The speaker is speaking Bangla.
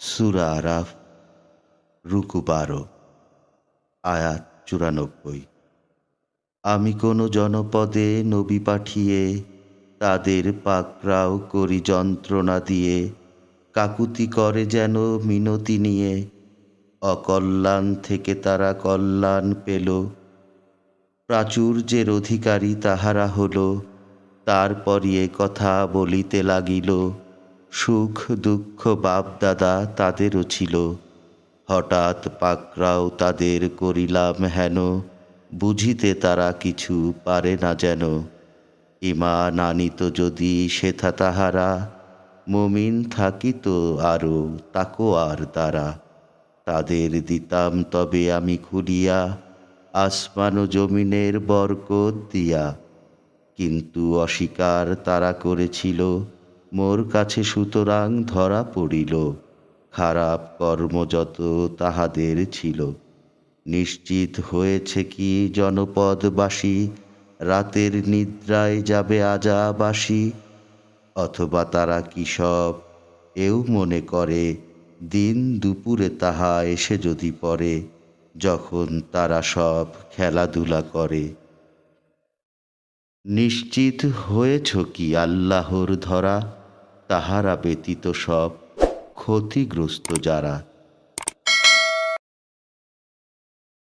সুরা আরাফ, রুকু বারো, আয়াত চুরানব্বই। আমি কোনো জনপদে নবী পাঠিয়ে, তাদের পাকরাও করি যন্ত্রণা দিয়ে, কাকুতি করে যেন মিনতি নিয়ে, অকল্যাণ থেকে তারা কল্যাণ পেল। প্রাচুর্যের অধিকারী তাহারা হল, তারপরই কথা বলিতে লাগিল। সুখ, দুঃখ বাপদাদা তাদেরও ছিল। হঠাৎ পাকরাও তাদের করিলাম হেন, বুঝিতে তারা কিছু পারে না যেন। ইমান আনিত যদি সেথা তাহারা, মমিন থাকিত আরও তাকো আর দ্বারা তাদের দিতাম তবে আমি খুলিয়া, আসমান ও জমিনের বরকত দিয়া। কিন্তু অস্বীকার তারা করেছিল মোর কাছে সুতরাং ধরা পড়িল। খারাপ কর্ম যত তাহাদের ছিল। নিশ্চিত হয়েছে কি জনপদবাসী, রাতের নিদ্রায় যাবে আজাবাসী? অথবা তারা কি সব? এও মনে করে, দিন দুপুরে তাহা এসে যদি পড়ে, যখন তারা সব খেলাধুলা করে। নিশ্চিত হয়েছ কি আল্লাহর ধরা? তাহারা ব্যতীত সব ক্ষতিগ্রস্ত যারা